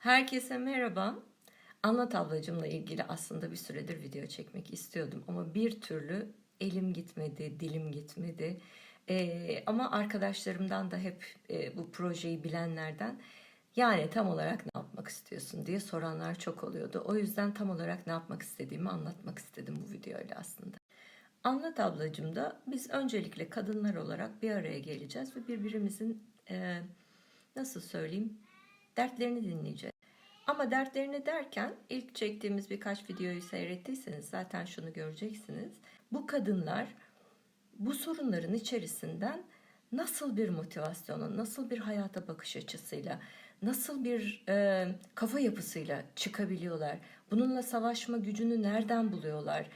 Herkese merhaba. Anlat ablacımla ilgili aslında bir süredir video çekmek istiyordum ama bir türlü elim gitmedi, dilim gitmedi. Ee, ama arkadaşlarımdan da hep e, bu projeyi bilenlerden yani tam olarak ne yapmak istiyorsun diye soranlar çok oluyordu. O yüzden tam olarak ne yapmak istediğimi anlatmak istedim bu videoyla aslında. Anlat ablacımda biz öncelikle kadınlar olarak bir araya geleceğiz ve birbirimizin e, nasıl söyleyeyim dertlerini dinleyeceğiz. Ama dertlerini derken ilk çektiğimiz birkaç videoyu seyrettiyseniz zaten şunu göreceksiniz. Bu kadınlar bu sorunların içerisinden nasıl bir motivasyona, nasıl bir hayata bakış açısıyla, nasıl bir e, kafa yapısıyla çıkabiliyorlar? Bununla savaşma gücünü nereden buluyorlar?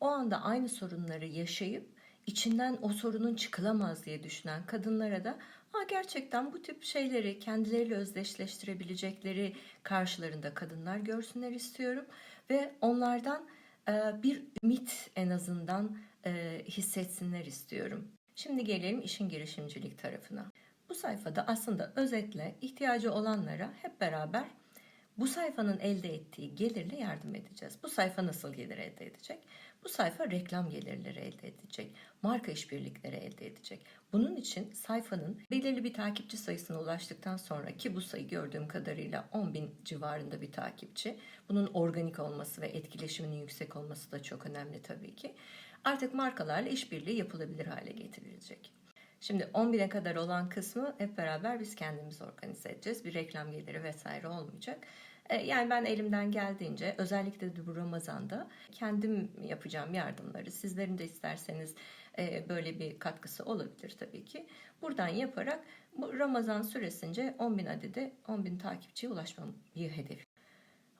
O anda aynı sorunları yaşayıp içinden o sorunun çıkılamaz diye düşünen kadınlara da ha gerçekten bu tip şeyleri kendileriyle özdeşleştirebilecekleri karşılarında kadınlar görsünler istiyorum ve onlardan e, bir ümit en azından e, hissetsinler istiyorum. Şimdi gelelim işin girişimcilik tarafına. Bu sayfada aslında özetle ihtiyacı olanlara hep beraber bu sayfanın elde ettiği gelirle yardım edeceğiz. Bu sayfa nasıl gelir elde edecek? Bu sayfa reklam gelirleri elde edecek, marka işbirlikleri elde edecek. Bunun için sayfanın belirli bir takipçi sayısına ulaştıktan sonra ki bu sayı gördüğüm kadarıyla 10 bin civarında bir takipçi. Bunun organik olması ve etkileşiminin yüksek olması da çok önemli tabii ki. Artık markalarla işbirliği yapılabilir hale getirilecek. Şimdi 10 bine kadar olan kısmı hep beraber biz kendimiz organize edeceğiz. Bir reklam geliri vesaire olmayacak. E, Yani ben elimden geldiğince özellikle de bu Ramazan'da kendim yapacağım yardımları sizlerin de isterseniz e, böyle bir katkısı olabilir tabii ki. Buradan yaparak bu Ramazan süresince 10 bin adede 10 bin takipçiye ulaşmayı hedefliyorum.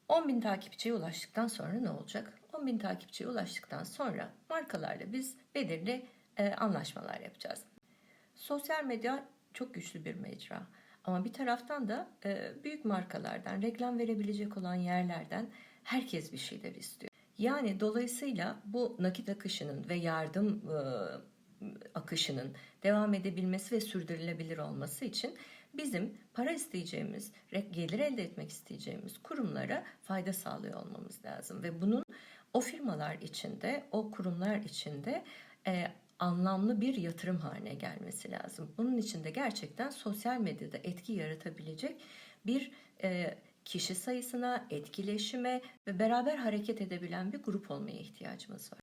10 bin takipçiye ulaştıktan sonra ne olacak? 10 bin takipçiye ulaştıktan sonra markalarla biz belirli e, anlaşmalar yapacağız. Sosyal medya çok güçlü bir mecra. Ama bir taraftan da e, büyük markalardan, reklam verebilecek olan yerlerden herkes bir şeyler istiyor. Yani dolayısıyla bu nakit akışının ve yardım e, akışının devam edebilmesi ve sürdürülebilir olması için bizim para isteyeceğimiz, gelir elde etmek isteyeceğimiz kurumlara fayda sağlıyor olmamız lazım. Ve bunun o firmalar içinde, o kurumlar içinde e, anlamlı bir yatırım haline gelmesi lazım. Bunun için de gerçekten sosyal medyada etki yaratabilecek bir e, kişi sayısına, etkileşime ve beraber hareket edebilen bir grup olmaya ihtiyacımız var.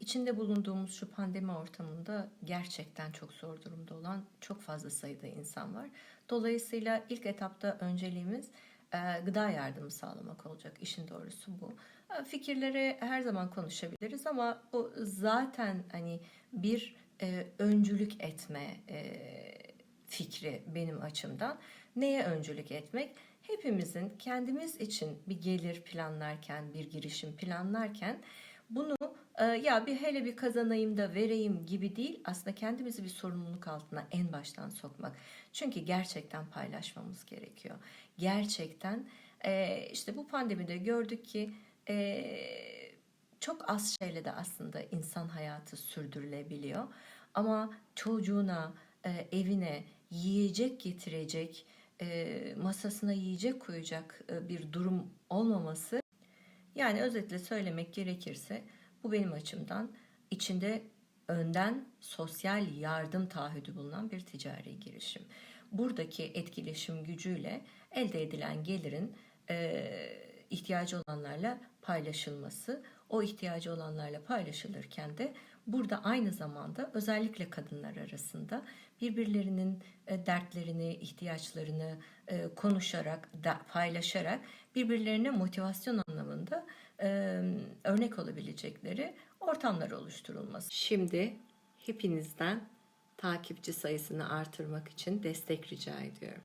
İçinde bulunduğumuz şu pandemi ortamında gerçekten çok zor durumda olan çok fazla sayıda insan var. Dolayısıyla ilk etapta önceliğimiz gıda yardımı sağlamak olacak. İşin doğrusu bu. E, fikirleri her zaman konuşabiliriz ama bu zaten hani bir e, öncülük etme fikri benim açımdan. Neye öncülük etmek? Hepimizin kendimiz için bir gelir planlarken, bir girişim planlarken bunu ya bir hele bir kazanayım da vereyim gibi değil aslında kendimizi bir sorumluluk altına en baştan sokmak. Çünkü gerçekten paylaşmamız gerekiyor. Gerçekten işte bu pandemide gördük ki çok az şeyle de aslında insan hayatı sürdürülebiliyor. Ama çocuğuna, evine yiyecek getirecek, masasına yiyecek koyacak bir durum olmaması yani özetle söylemek gerekirse bu benim açımdan içinde önden sosyal yardım taahhüdü bulunan bir ticari girişim. Buradaki etkileşim gücüyle elde edilen gelirin e, ihtiyacı olanlarla paylaşılması, o ihtiyacı olanlarla paylaşılırken de burada aynı zamanda özellikle kadınlar arasında birbirlerinin e, dertlerini, ihtiyaçlarını e, konuşarak, paylaşarak birbirlerine motivasyon anlamında e, örnek olabilecekleri ortamlar oluşturulması. Şimdi hepinizden takipçi sayısını artırmak için destek rica ediyorum.